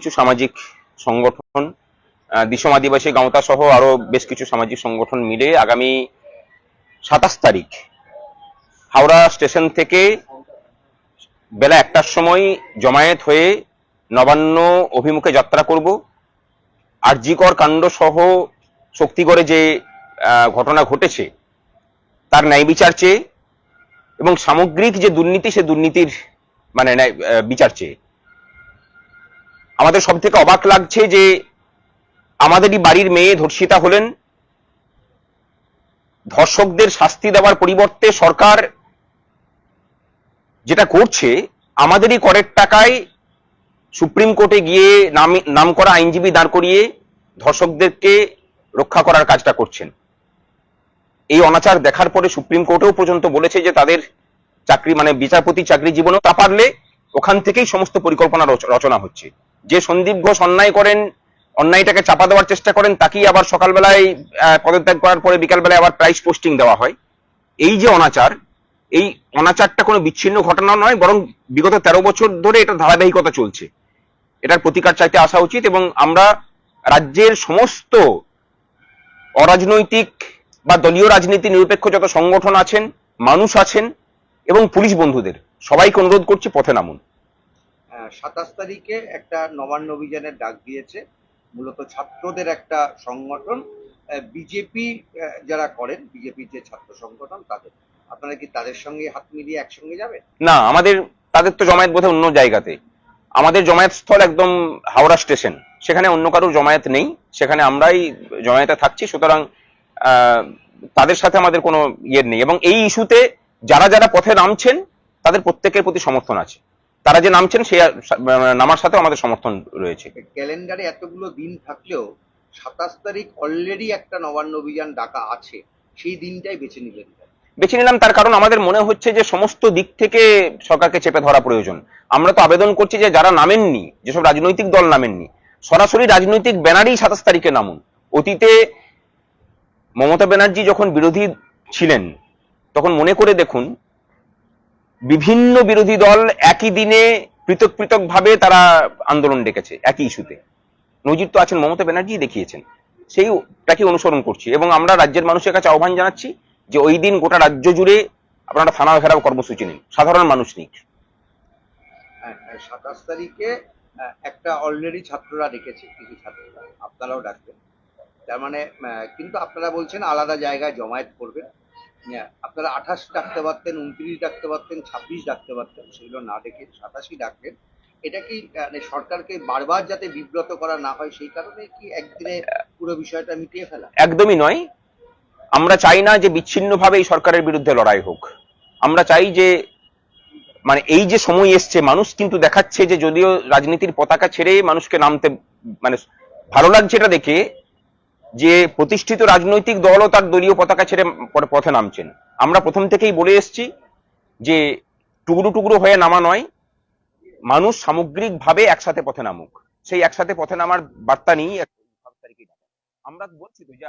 কিছু সামাজিক সংগঠন দিশম আদিবাসী গাঁওতা সহ আরও বেশ কিছু সামাজিক সংগঠন মিলে আগামী সাতাশ তারিখ হাওড়া স্টেশন থেকে বেলা একটার সময় জমায়েত হয়ে নবান্ন অভিমুখে যাত্রা করব। আর জিকর কাণ্ড সহ শক্তিগড়ে যে ঘটনা ঘটেছে, তার ন্যায় বিচার চেয়ে এবং সামগ্রিক যে দুর্নীতি, সে দুর্নীতির মানে বিচার চেয়ে। আমাদের সব থেকে অবাক লাগছে যে আমাদেরই বাড়ির মেয়ে ধর্ষিতা হলেন। ধর্ষকদের শাস্তি দেওয়ার পরিবর্তে সরকার যেটা করছে, আমাদেরই করের টাকায় সুপ্রিম কোর্টে গিয়ে নাম নাম করা আইনজীবী দাঁড় করিয়ে ধর্ষকদেরকে রক্ষা করার কাজটা করছেন। এই অনাচার দেখার পরে সুপ্রিম কোর্টেও পর্যন্ত বলেছে যে তাদের চাকরি মানে বিচারপতি চাকরি জীবনেও তা পারলে ওখান থেকেই সমস্ত পরিকল্পনা রচ- রচনা হচ্ছে। যে সন্দীপ ঘোষ অন্যায় করেন, অন্যায়টাকে চাপা দেওয়ার চেষ্টা করেন, তাকেই আবার সকালবেলায় পদত্যাগ করার পরে বিকালবেলায় আবার প্রাইস পোস্টিং দেওয়া হয়। এই যে অনাচার, এই অনাচারটা কোনো বিচ্ছিন্ন ঘটনা নয়, বরং বিগত তেরো বছর ধরে এটা ধারাবাহিকতা চলছে। এটার প্রতিকার চাইতে আসা উচিত এবং আমরা রাজ্যের সমস্ত অরাজনৈতিক বা দলীয় রাজনীতি নিরপেক্ষ যত সংগঠন আছেন, মানুষ আছেন এবং পুলিশ বন্ধুদের, সবাইকে অনুরোধ করছি পথে নামুন। সাতাশ তারিখে একটা নবান্ন অভিযানের ডাক দিয়েছে। মূলত ছাত্রদের একটা সংগঠন। বিজেপি যারা করেন, বিজেপির যে ছাত্র সংগঠন, তাদের আপনারা কি তাদের সঙ্গে হাত মিলিয়ে একসঙ্গে যাবেন? না, আমাদের তাদের তো জমায়েত বোধহয় অন্য জায়গাতে। আমাদের জমায়েত স্থল একদম হাওড়া স্টেশন। সেখানে অন্য কারোর জমায়েত নেই। সেখানে আমরাই জমায়েতে থাকছি। সুতরাং তাদের সাথে আমাদের কোনো ইয়ে নেই। এবং এই ইস্যুতে যারা যারা পথে নামছেন, তাদের প্রত্যেকের প্রতি সমর্থন আছে। তারা যে নামছেন সে নামার সাথে আমাদের সমর্থন রয়েছে। ক্যালেন্ডারে এতগুলো দিন থাকলেও সাতাশ তারিখ অলরেডি একটা নবান্ন অভিযান ডাকা আছে। সেই দিনটাই বেছে নিলেন বেছে নিলাম তার কারণ আমাদের মনে হচ্ছে যে সমস্ত দিক থেকে সরকারকে চেপে ধরা প্রয়োজন। আমরা তো আবেদন করছি যে যারা নামেননি যেসব রাজনৈতিক দল নামেননি সরাসরি রাজনৈতিক ব্যানারই সাতাশ তারিখে নামুন। অতীতে মমতা ব্যানার্জি যখন বিরোধী ছিলেন তখন মনে করে দেখুন বিভিন্ন বিরোধী দল একই দিনে পৃথক পৃথক ভাবে তারা আন্দোলন ডেকেছে, একই ইস্যুতে। নজির তো আছেন, মমতা ব্যানার্জি দেখিয়েছেন। সেই সেইটাকে অনুসরণ করছি এবং আমরা রাজ্যের মানুষের কাছে আহ্বান জানাচ্ছি যে ওই দিন গোটা রাজ্য জুড়ে আপনারা থানা ঘেরাও কর্মসূচি নিন, সাধারণ মানুষ নিক। সাতাশ তারিখে একটা অলরেডি ছাত্ররা ডেকেছে, কিছু ছাত্ররা। আপনারাও ডাকবেন। তার মানে কিন্তু আপনারা বলছেন আলাদা জায়গায় জমায়েত করবেন। আপনারা আঠাশ ডাকতে পারতেন, উনত্রিশ ডাকতে পারতেন, ছাব্বিশ ডাকতে পারতেন, সেগুলো না ডেকে সাতাশই ডাকলেন। এটা কি মানে সরকারকে বারবার যাতে বিব্রত করা না হয়, সেই কারণে কি একদিনে পুরো বিষয়টা মিটিয়ে ফেলা? একদমই নয়। আমরা চাই না যে বিচ্ছিন্নভাবে এই সরকারের বিরুদ্ধে লড়াই হোক। আমরা চাই যে মানে এই যে সময় এসছে, মানুষ কিন্তু দেখাচ্ছে যে যদিও রাজনীতির পতাকা ছেড়ে মানুষকে নামতে মানে ভালো লাগছে এটা দেখে যে প্রতিষ্ঠিত রাজনৈতিক দলও তার দলীয় পতাকা ছেড়ে পথে নামছেন আমরা প্রথম থেকেই বলে এসছি যে টুকরো টুকরো হয়ে নামা নয়, মানুষ সামগ্রিকভাবে একসাথে পথে নামুক সেই একসাথে পথে নামার বার্তা নিয়েই। আমরা বলছি তো যে